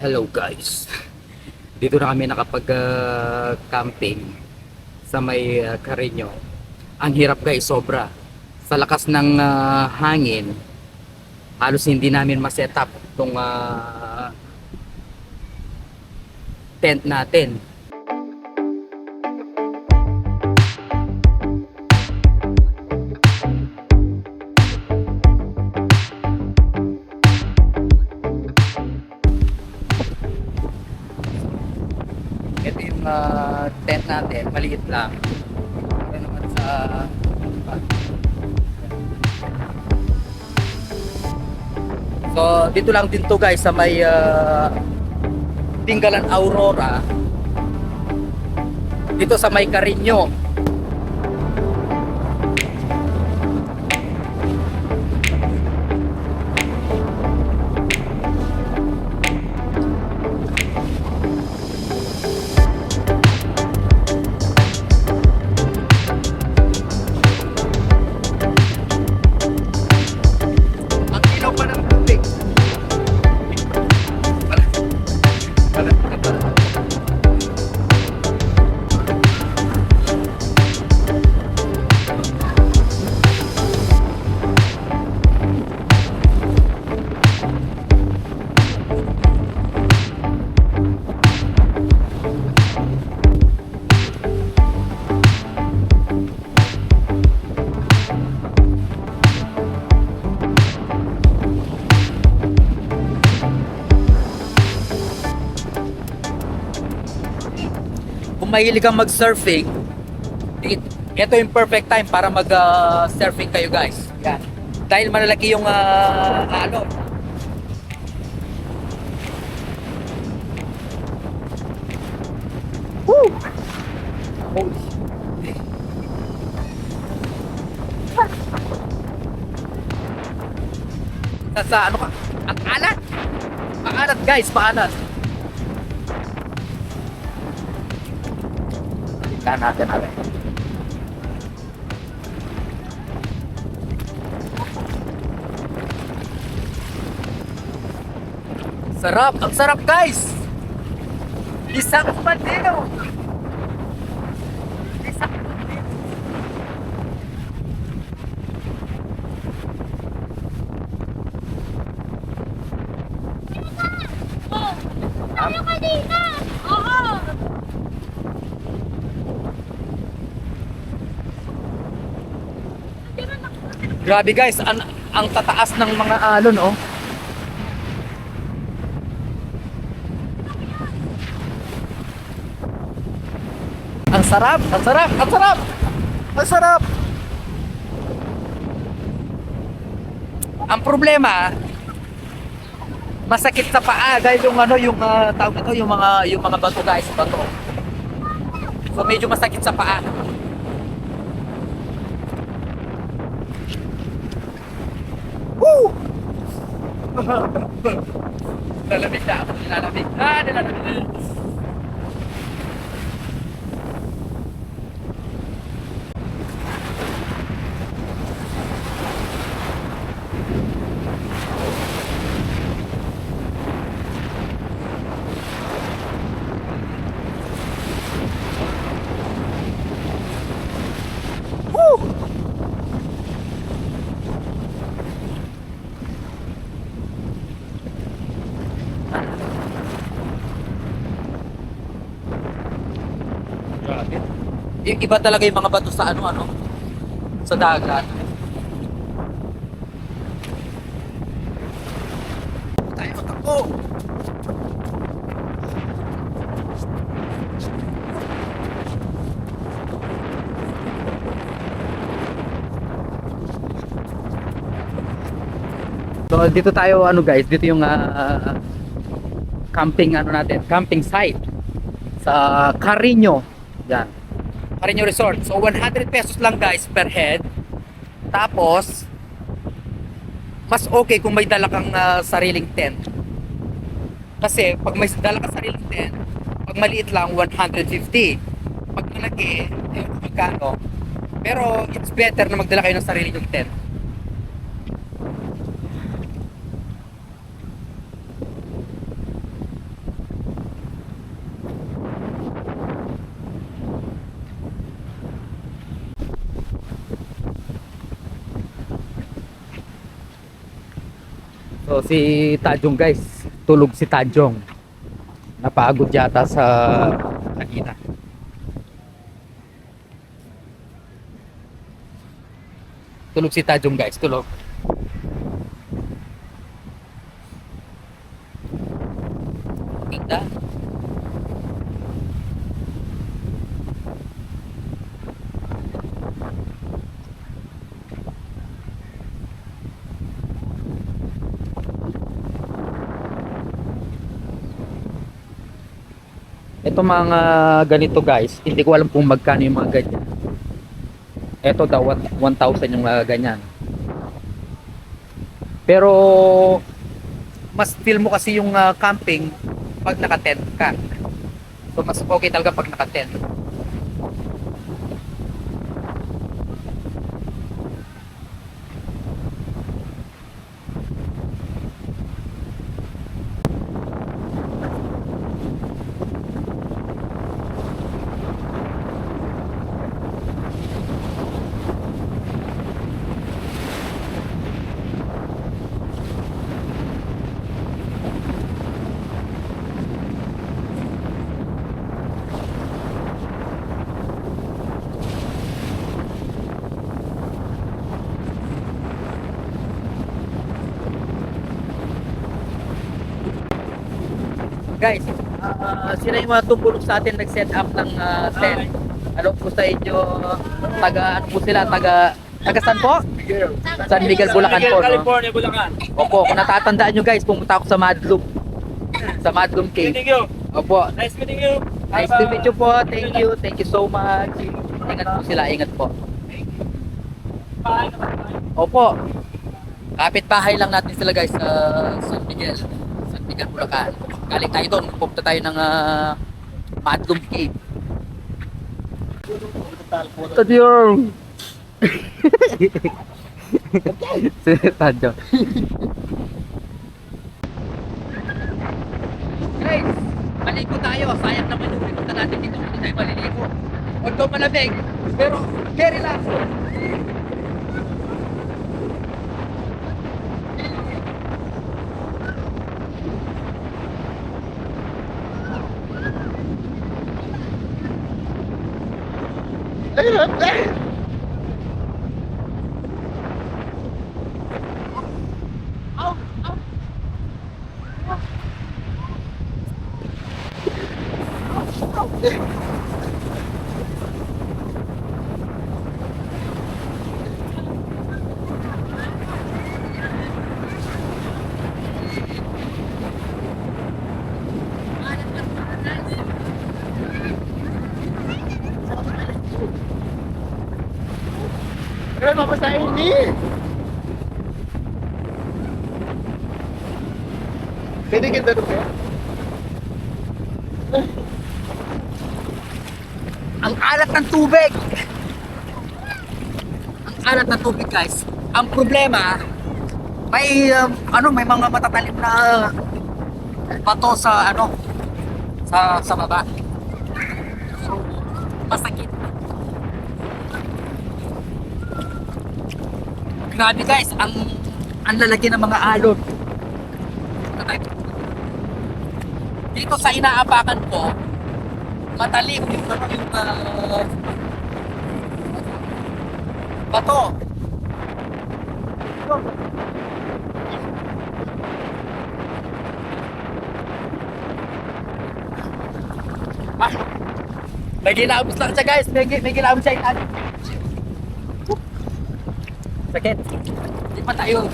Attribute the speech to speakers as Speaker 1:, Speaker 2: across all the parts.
Speaker 1: Hello guys. Dito na kami nakapag-camping sa may uh, Carino. Ang hirap guys, sobra. Sa lakas ng ah, hangin, halos hindi namin ma-set up itong ah, tent natin. Maliit lang. Ito naman sa So, dito lang din to guys sa may ah, Tinggalan Aurora. Dito sa may Carino. Mahilig kang mag-surfing, it- ito yung perfect time para mag-surfing kayo guys. Yan. Dahil malalaki yung ah, alon. Woo! Holy. Sa, sa ano ka? Ang alat! Ang alat guys, paalat. Tingnan natin natin. Sarap! Ang sarap guys! Isang bandero! Grabe guys, ang, ang tataas ng mga alon oh. Ang sarap, ang sarap, ang sarap. Ang sarap. Ang problema, masakit sa paa dahil yung ano yung ah, tawag ito yung mga yung mga bato guys, bato. So medyo masakit sa paa. Woo! Lalamig na ako, nilalamig. Ah, nilalamig. Woo! Grabe. I- iba talaga yung mga bato sa ano ano sa dagat. Tayo takbo. So dito tayo ano guys, dito yung ah, camping ano natin, camping site sa Carino. Yan. Carino Resort. So 100 pesos lang guys per head. Tapos mas okay kung may dala kang ah, sariling tent. Kasi pag may dala kang sariling tent, pag maliit lang 150. Pag malaki, eh magkano. Pero it's better na magdala kayo ng sarili yung tent. Si Tajong guys, tulog si Tajong. Napagod yata sa kanina. Tulog si Tajong guys, tulog. Ito mga ganito guys, hindi ko alam kung magkano yung mga ganyan. Ito daw 1,000 yung mga ganyan. Pero mas feel mo kasi yung ah, camping pag naka-tent ka. So mas okay talaga pag naka-tent. Guys, ah, sila yung mga tumulong sa atin nag-set up ng ah, tent. Ano po sa inyo? Taga ano po sila? Taga taga saan po? San Miguel, Bulacan po. No?
Speaker 2: California, Bulacan.
Speaker 1: Opo, kung natatandaan nyo guys, pumunta ako sa Madloom. Sa Madloom Cave.
Speaker 2: Meeting you.
Speaker 1: Opo,
Speaker 2: Nice meeting you.
Speaker 1: nice to meet you po. Thank you. Thank you so much. Ingat po sila, ingat po. Opo. Kapit bahay lang natin sila guys sa San Miguel. Miguel, Bulacan. Galing tayo doon. Pupunta tayo ng uh, Madloom Cave. Yung... si Tadyo. Guys, maligo tayo. Sayang naman yung pinunta natin dito. Hindi tayo maliligo. Although malamig, pero very
Speaker 3: Stay up there. Oh, oh. Oh,
Speaker 1: oh. Alat ng tubig! Ang alat ng tubig guys. Ang problema, may um, ano may mga matatalim na bato sa ano sa sa baba. So, masakit. Grabe guys, ang ang lalaki ng mga alon. Dito sa inaapakan ko, matalim yung ano yung uh, bato. Ah, may gilabos lang siya guys. May, may gilabos siya ilan. Sakit. Di pa tayo.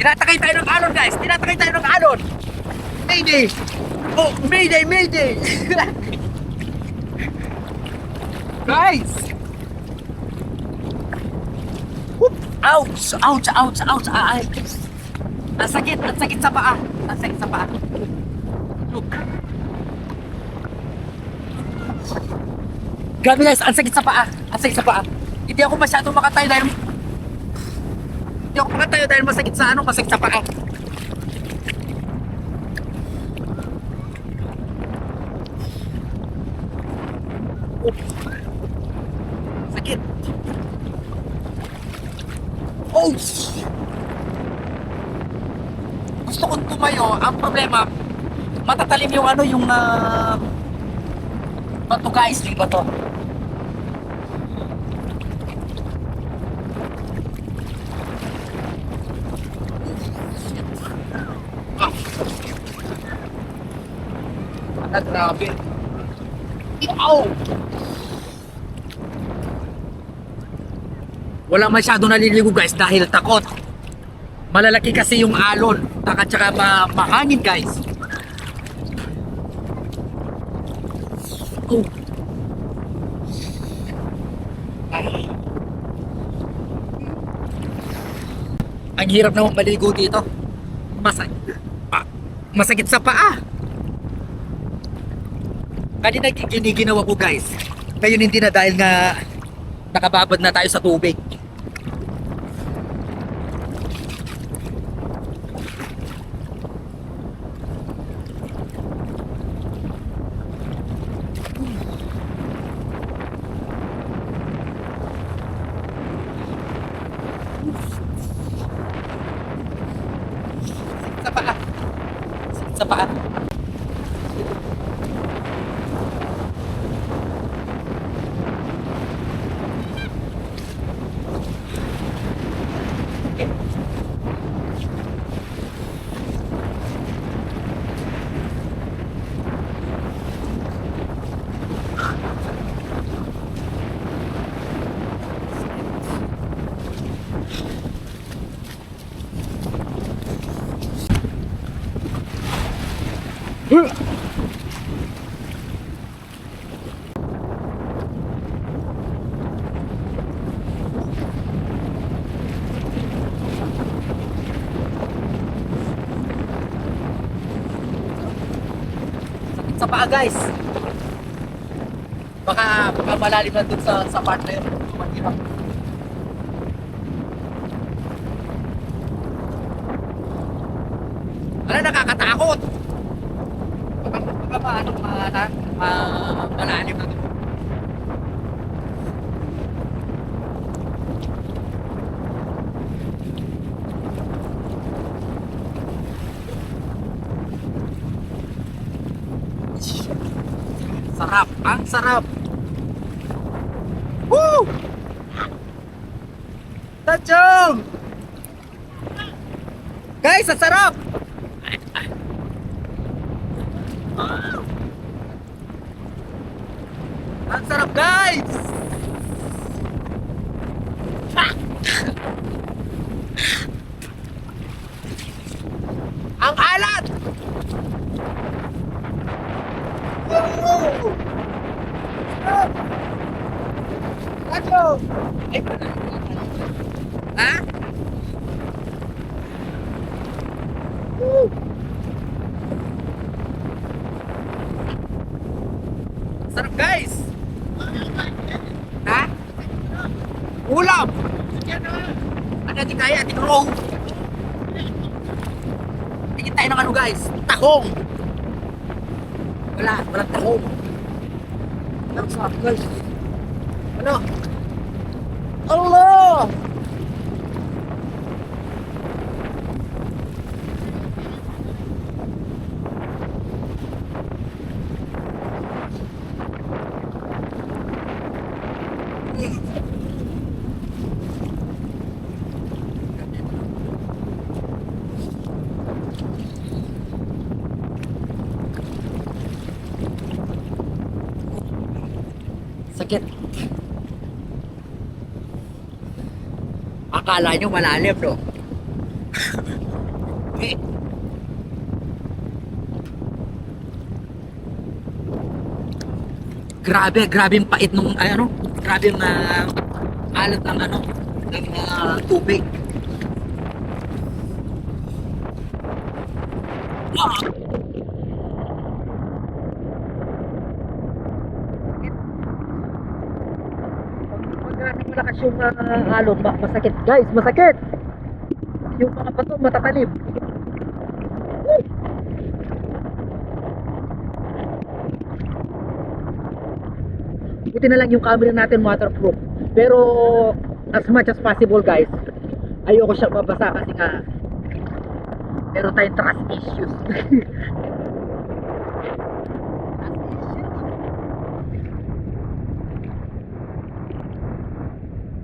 Speaker 1: Tinatakay tayo ng alon guys! Tinatakay tayo ng alon! Mayday! Oh, mayday, mayday! guys! Whoop! Ouch! Ouch! Ouch! Ouch! Ay! Ang sakit! Ang sakit sa paa! Ang sakit sa paa! Look! Grabe guys! Ang sakit sa paa! Ang sakit sa paa! Hindi ako masyadong makatayo dahil hindi ako makatayo dahil masakit sa ano, masakit sa paa. Sakit. Oh! Gusto kong tumayo. Ang problema, matatalim yung ano, yung uh, bato guys, di ba to? Grabe. Ow! Wala masyado naliligo guys dahil takot. Malalaki kasi yung alon. Taka tsaka ma mahangin guys. Oh. Ay. Ang hirap naman maligo dito. Masakit. Ah, masakit sa paa. Kanina giniginawa ko guys. Ngayon hindi na dahil nga nakababad na tayo sa tubig. Sa paa. Sa paa. Sakit sa paa guys. Baka, baka malalim na dun sa, sa part na yun. Wala nakakatakot. Baka, baka ma, ano, ma, na, ma, malalim na dun. Sarap, ang sarap. Woo! Tachong! Guys, ang sarap! Ang sarap, guys! Ang alat! Woo! Ay, Ha? Sarap guys! Ha? Ulam! Ano di kaya? Ko Tingin tayo ng ano guys? Tahong! Wala, walang tahong. Ang sarap guys. Ano? Allah! Sakit. Akala nyo malalim, no? grabe, grabe yung pait nung, ano, grabe yung uh, alat ng ano, ng ah, tubig. Ah! Pag malakas yung uh, alon, ma- masakit. Guys, masakit! Yung mga bato matatalim. Buti na lang yung camera natin waterproof. Pero as much as possible guys, ayoko siya mabasa kasi nga meron tayong trust issues.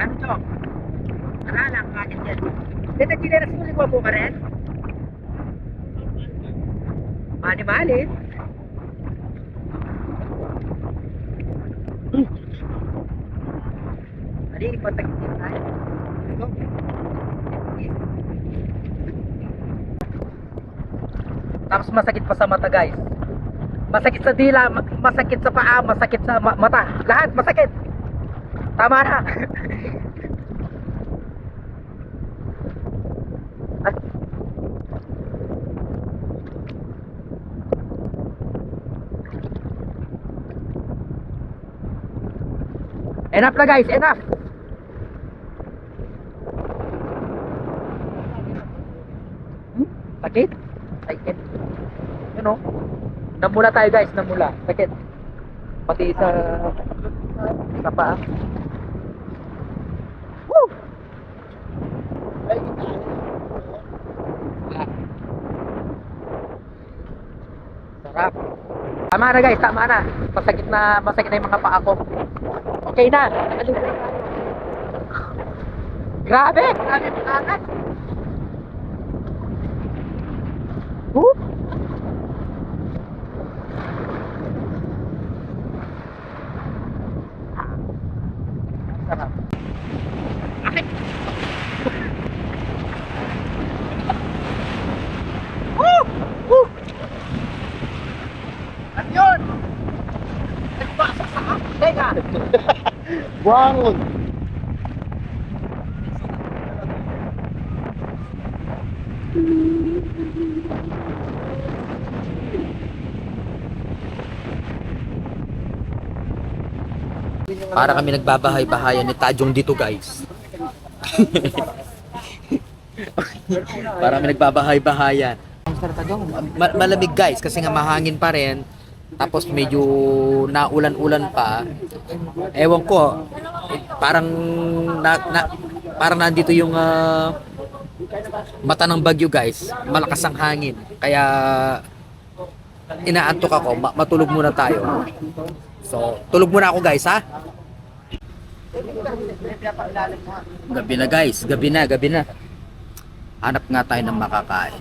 Speaker 1: Ano to? Wala lang, bakit yan? Dito lima mo ka rin? Mali-mali. Ano yung patagin tayo? Ito. Tapos masakit pa sa mata guys. Masakit sa dila, ma- masakit sa paa, masakit sa ma- mata. Lahat masakit. Tama na. Ay. Enough na guys, enough. Hmm? Sakit? Sakit. You know? Namula tayo guys, namula. Sakit. Pati sa sa paa. Woo! Sarap. Tama na guys, tama na. Masakit na, masakit na yung mga paa ko. Okay na. Tayo. Grabe! Grabe ang angat. Woo! Sarap. Ay! Woo! Woo! Ano yun? Nagpasok sa akin. Teka!
Speaker 3: Buwangon.
Speaker 1: Para kami nagbabahay-bahayan ni Tajong dito guys. Para kami nagbabahay-bahayan. Ma- malamig guys kasi nga mahangin pa rin. Tapos medyo naulan-ulan pa. Ewan ko, parang na, na parang nandito yung ah, mata ng bagyo guys. Malakas ang hangin. Kaya inaantok ako, Ma- matulog muna tayo. So, tulog muna ako guys ha. Gabi na guys, gabi na, gabi na. Hanap nga tayo ng makakain.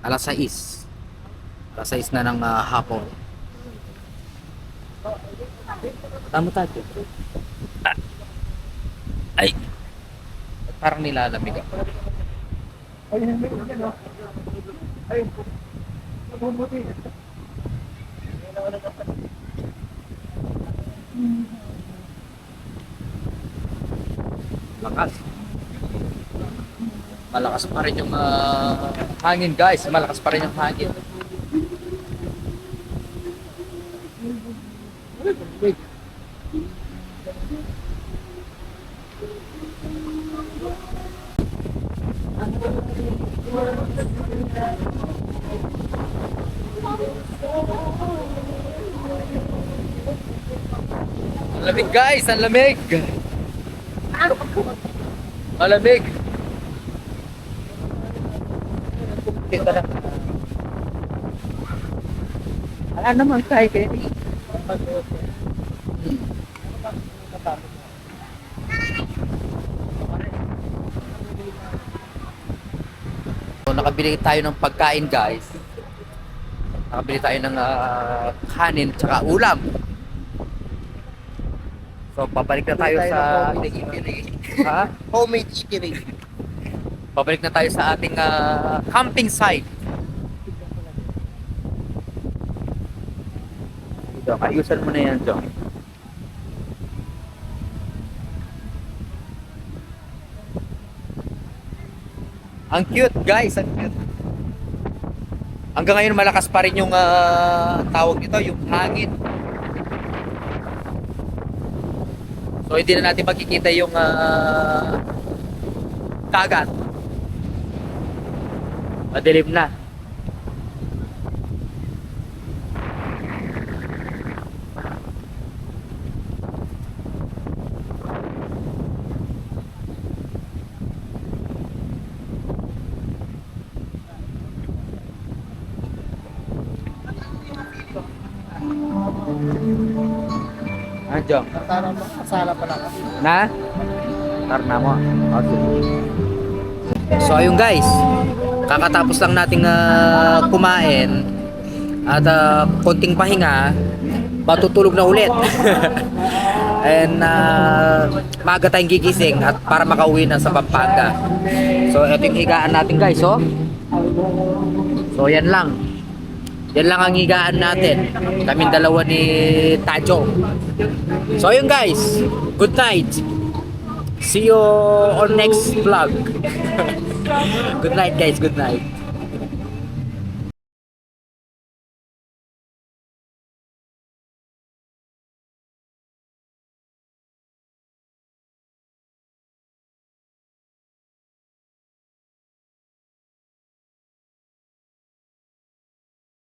Speaker 1: Alas 6. Alas 6 na ng ah, hapon. Tama tayo. Ah. Ay. Parang nilalamig ako. Lakas. Malakas pa rin yung ah, hangin guys. Malakas pa rin yung hangin. Ang lamig guys, ang lamig. Malamig. Kita na. Wala naman kay Kenny. So, nakabili tayo ng pagkain guys. Nakabili tayo ng ah, kanin tsaka ulam. So, babalik na tayo sa... Ha?
Speaker 3: Homemade eatery.
Speaker 1: Babalik na tayo sa ating ah, camping site. Ito, ayusan mo na yan, John. Ang cute, guys. Ang cute. Hanggang ngayon malakas pa rin yung ah, tawag nito, yung hangin. So hindi na natin makikita yung ah, kagat. Madilim na.
Speaker 3: Ah, Anjong. Kasala pala kasi.
Speaker 1: Na? Tarna mo. Okay. So ayun guys, kakatapos lang nating ah, kumain at ah, konting pahinga, matutulog na ulit. And uh, maaga tayong gigising at para makauwi na sa Pampanga. So ito yung higaan natin guys, oh. So yan lang. Yan lang ang higaan natin. Kaming dalawa ni Tajo. So ayun guys, good night. See you on next vlog. good night guys, good night.